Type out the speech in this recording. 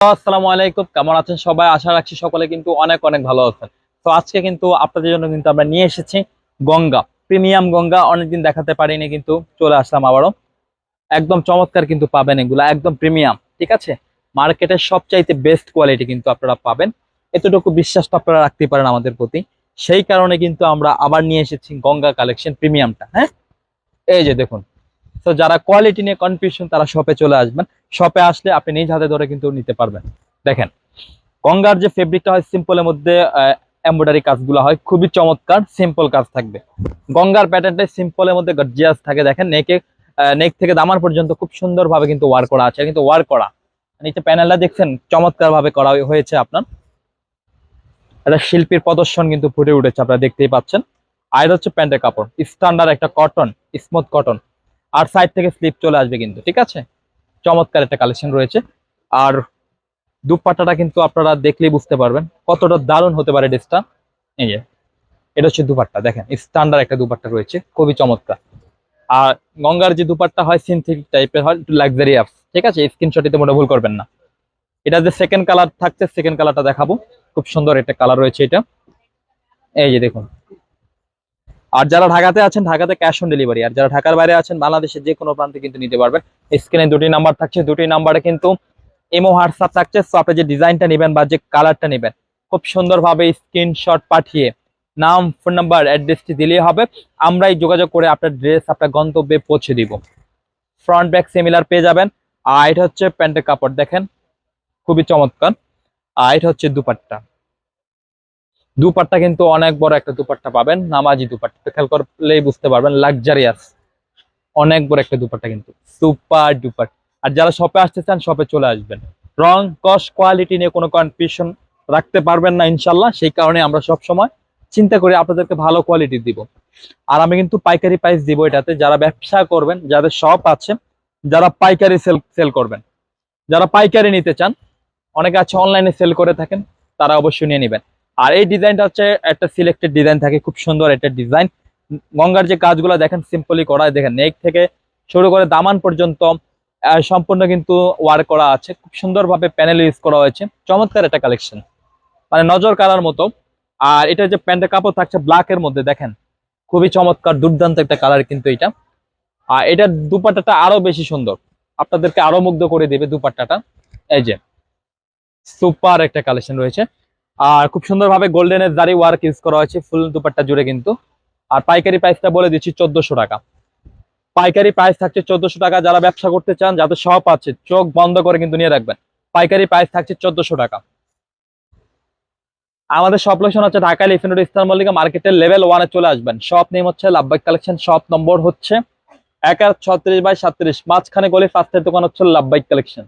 আসসালামু আলাইকুম, কেমন আছেন সবাই? আশা রাখছি সকলে কিন্তু অনেক অনেক ভালো আছেন। তো আজকে কিন্তু আপনাদের জন্য কিন্তু আমরা নিয়ে এসেছি গঙ্গা, প্রিমিয়াম গঙ্গা। অনেকদিন দেখাতে পারিনি কিন্তু চলে আসলাম আবারও। একদম চমৎকার কিন্তু পাবেন এগুলা, একদম প্রিমিয়াম, ঠিক আছে? মার্কেটের সবচাইতে বেস্ট কোয়ালিটি কিন্তু আপনারা পাবেন। এতটুকু বিশ্বাস তো আপনারা রাখতে পারেন আমাদের প্রতি। সেই কারণে কিন্তু আমরা আবার নিয়ে এসেছি গঙ্গা কালেকশন প্রিমিয়ামটা হ্যাঁ? এই যে দেখুন তো যারা কোয়ালিটি নিয়ে কনফিউশন তারা শপে চলে আসবেন। শপে আসলে আপনি নিজ হাতে ধরে কিন্তু নিতে পারবেন। দেখেন, গঙ্গার যে ফেব্রিকটা হয় সিম্পলের মধ্যে এমব্রয়ডারি কাজগুলো হয়, খুবই চমৎকার সিম্পল কাজ থাকবে। গঙ্গার প্যাটার্নটাই সিম্পলের মধ্যে গর্জিয়াস থাকে। দেখেন নেকে নেক থেকে দামার পর্যন্ত খুব সুন্দরভাবে কিন্তু ওয়ার করা আছে। কিন্তু ওয়ার করা নিচে প্যানেলটা দেখছেন চমৎকার ভাবে করা হয়েছে আপনার। একটা শিল্পীর প্রদর্শন কিন্তু ফুটে উঠেছে, আপনারা দেখতেই পাচ্ছেন। আর হচ্ছে প্যান্টের কাপড়। স্ট্যান্ডার্ড একটা কটন স্মুথ কটন আর সাইড থেকে স্লিপ চলে আসবে কিন্তু, ঠিক আছে? চমৎকার একটা কালেকশন রয়েছে। আর দুপাট্টাটা কিন্তু আপনারা দেখলেই বুঝতে পারবেন, কতটা দারুণ হতে পারে ড্রেসটা এই যে, এটা হচ্ছে দুপাট্টা, দেখেন স্ট্যান্ডার্ড একটা দুপাট্টা রয়েছে, খুবই চমৎকার। আর গঙ্গার যে দুপাট্টা হয় সিনথেটিক টাইপের হয়, একটু লাক্সারিয়াস ঠিক আছে? স্ক্রিনশটিতে মোটা ভুল করবেন না। এটা যে সেকেন্ড কালার থাকছে সেকেন্ড কালারটা দেখাবো। খুব সুন্দর একটা কালার রয়েছে এটা। এই যে দেখুন আর যারা ঢাকাতে আছেন, ঢাকাতে ক্যাশ অন ডেলিভারি আর যারা ঢাকার বাইরে আছেন, বাংলাদেশের যে কোনো প্রান্তে কিন্তু নিতে পারবেন। স্ক্রিনে দুটি নাম্বার থাকছে, দুটি নাম্বারে কিন্তু এমও হোয়াটসঅ্যাপ থাকছে। সো আপনি যে ডিজাইনটা নেবেন বা যে কালারটা নেবেন, খুব সুন্দরভাবে স্ক্রিনশট পাঠিয়ে নাম ফোন নাম্বার অ্যাড্রেসটি দিলেই হবে। আমরাই যোগাযোগ করে আপনার ড্রেস আপনার গন্তব্যে পৌঁছে দিব। ফ্রন্ট ব্যাক সিমিলার পেয়ে যাবেন। আর এটা হচ্ছে প্যান্টের কাপড়, দেখেন? খুবই চমৎকার। আর এটা হচ্ছে দুপাট্টা। দুপাট্টা কিন্তু অনেক বড় একটা দুপাট্টা পাবেন। নামাজি দুপাট্টা। খেয়াল করলেই বুঝতে পারবেন লাক্সারিয়াস অনেক বড় একটা দুপাট্টা কিন্তু। সুপার ডুপার আর যারা শপে আসতে চান শপে চলে আসবেন। রং, কস কোয়ালিটি নিয়ে কোনো কনফিউশন রাখতে পারবেন না ইনশাল্লাহ সেই কারণে আমরা সব সময় চিন্তা করে আপনাদেরকে ভালো কোয়ালিটি দিব। আর আমি কিন্তু পাইকারি প্রাইস দিব এটাতে। যারা ব্যবসা করবেন, যাদের শপ আছে, যারা পাইকারি সেল সেল করবেন। যারা পাইকারি নিতে চান, অনেকে আছে অনলাইনে সেল করে থাকেন, তারা অবশ্যই নিয়ে নেবেন। আর এই ডিজাইনটা হচ্ছে একটা সিলেক্টেড ডিজাইন থাকে, খুব সুন্দর একটা ডিজাইন গঙ্গার যে কাজগুলো দেখেন সিম্পলি করা, দেখেন, নেক থেকে শুরু করে দামান পর্যন্ত সম্পূর্ণ কিন্তু ওয়ার্ক করা আছে। খুব সুন্দরভাবে প্যানেল ইউজ করা হয়েছে। চমৎকার একটা কালেকশন মানে নজর কালার মতো। আর এটা যে প্যান্টের কাপড় থাকছে ব্ল্যাক এর মধ্যে, দেখেন। খুবই চমৎকার, দুর্দান্ত একটা কালার কিন্তু এটা। আর এটার দুপাট্টাটা আরও বেশি সুন্দর। আপনাদেরকে আরও মুগ্ধ করে দেবে দুপাট্টাটা। এই যে সুপার একটা কালেকশন রয়েছে। আর খুব সুন্দরভাবে গোল্ডেনের জারি ওয়ার্ক ইউজ করা হয়েছে ফুল দুপাট্টা জুড়ে কিন্তু। আর পাইকারি প্রাইসটা বলে দিচ্ছি চোদ্দশো টাকা। পাইকারি প্রাইস থাকছে চোদ্দশো টাকা, যারা ব্যবসা করতে চান, যাদের সব আছে, চোখ বন্ধ করে কিন্তু নিয়ে রাখবেন। পাইকারি প্রাইস থাকছে চোদ্দশো টাকা। আমাদের সব লোকেশন হচ্ছে ঢাকা লিফিনুর ইস্তান মল্লিকা মার্কেটের লেভেল ওয়ানে চলে আসবেন। শপ নেম হচ্ছে লাভবাইক কালেকশন শপ নম্বর হচ্ছে এক আর ছত্রিশ বাই সাতত্রিশ মাঝখানে গলি ফার্স্টের দোকান হচ্ছে লাভবাইক কালেকশন